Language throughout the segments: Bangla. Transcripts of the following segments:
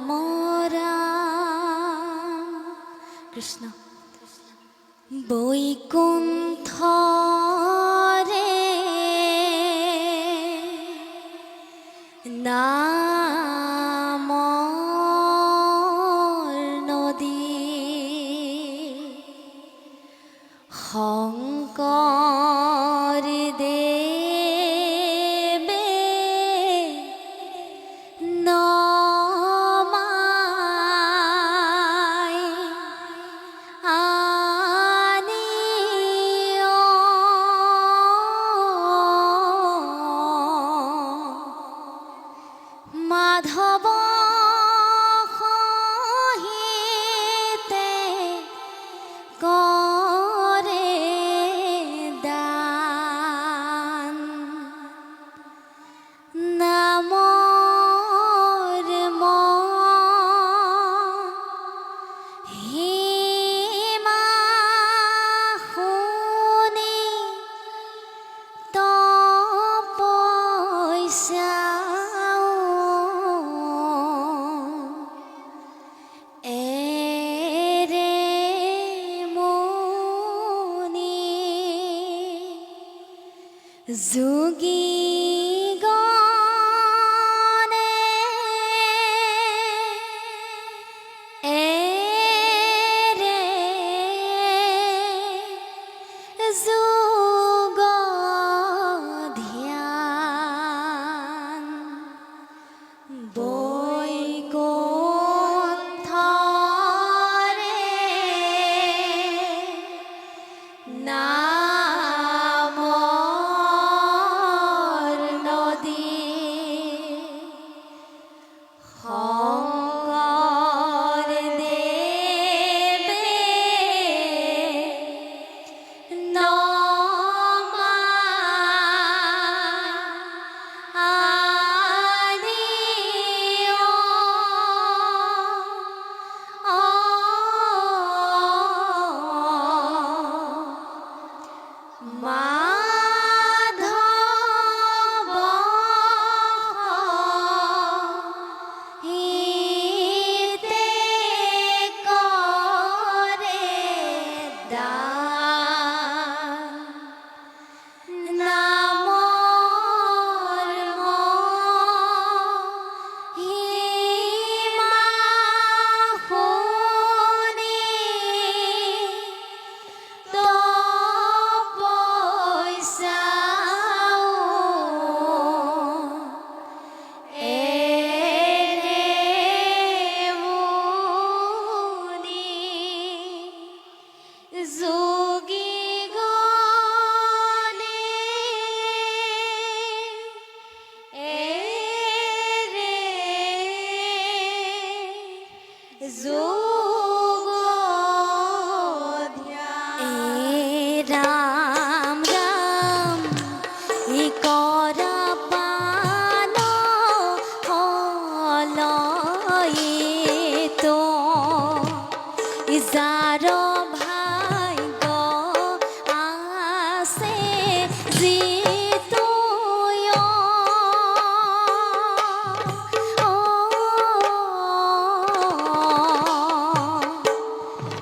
মোরা। কৃষ্ণ। বৈকুণ্ঠ রে নাম নদী হংকর দে no की my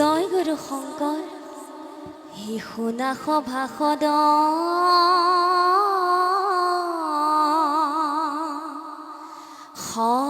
জয় গুৰু শংকৰ হি শুনা সভা সদ স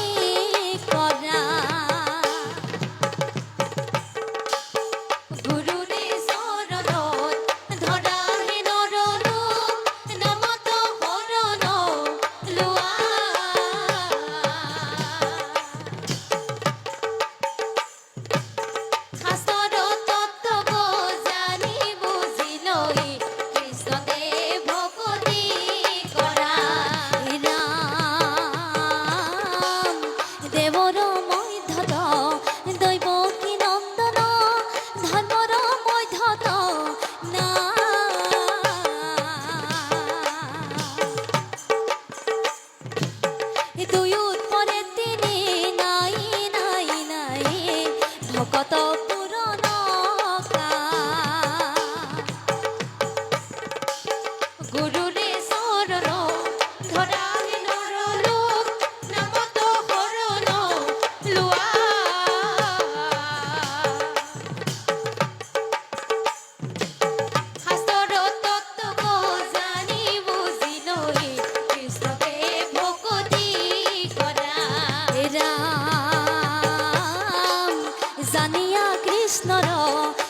Oh. you. কৃষ্ণর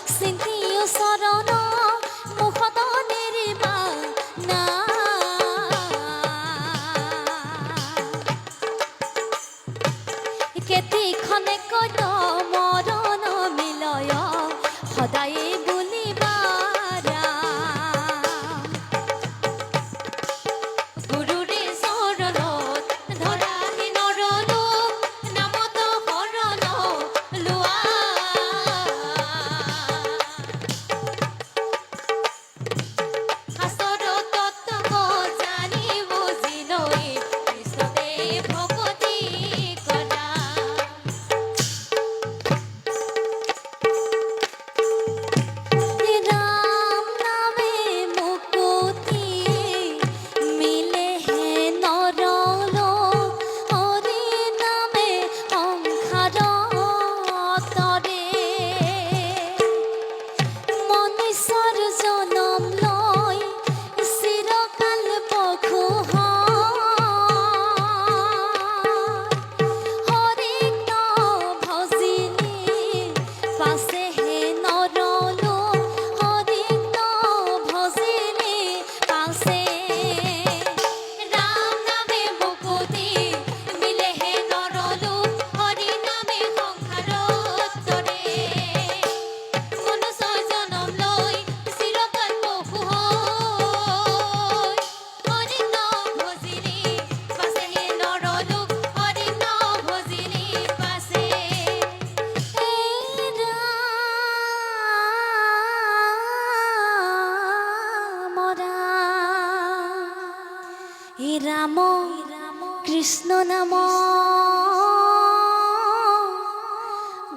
কৃষ্ণ নাম।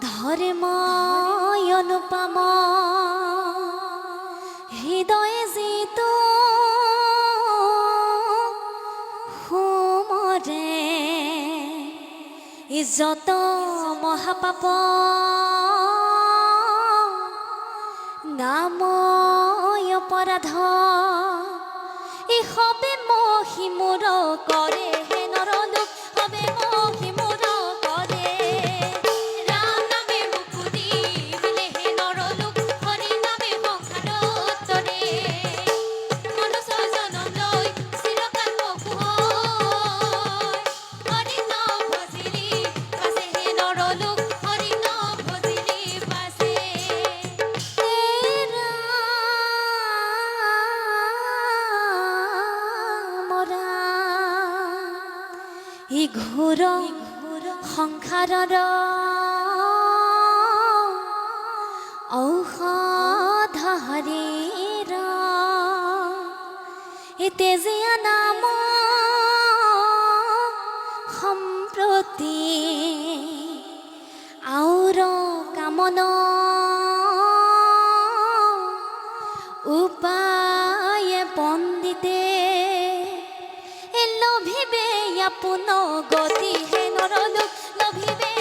ধর্মায় অনুপম। হৃদয়ে জিত। হোমরে যত মহাপাপ। নাম অপরাধ। এ হবে মহিমুর করে। ই ঘোর সংসাৰৰ ঔষধ হৰিৰ এই নাম সম্প্ৰতি আওৰ কামন উপায়ে পণ্ডিতে আপন গতি হে নরলোক লভিবে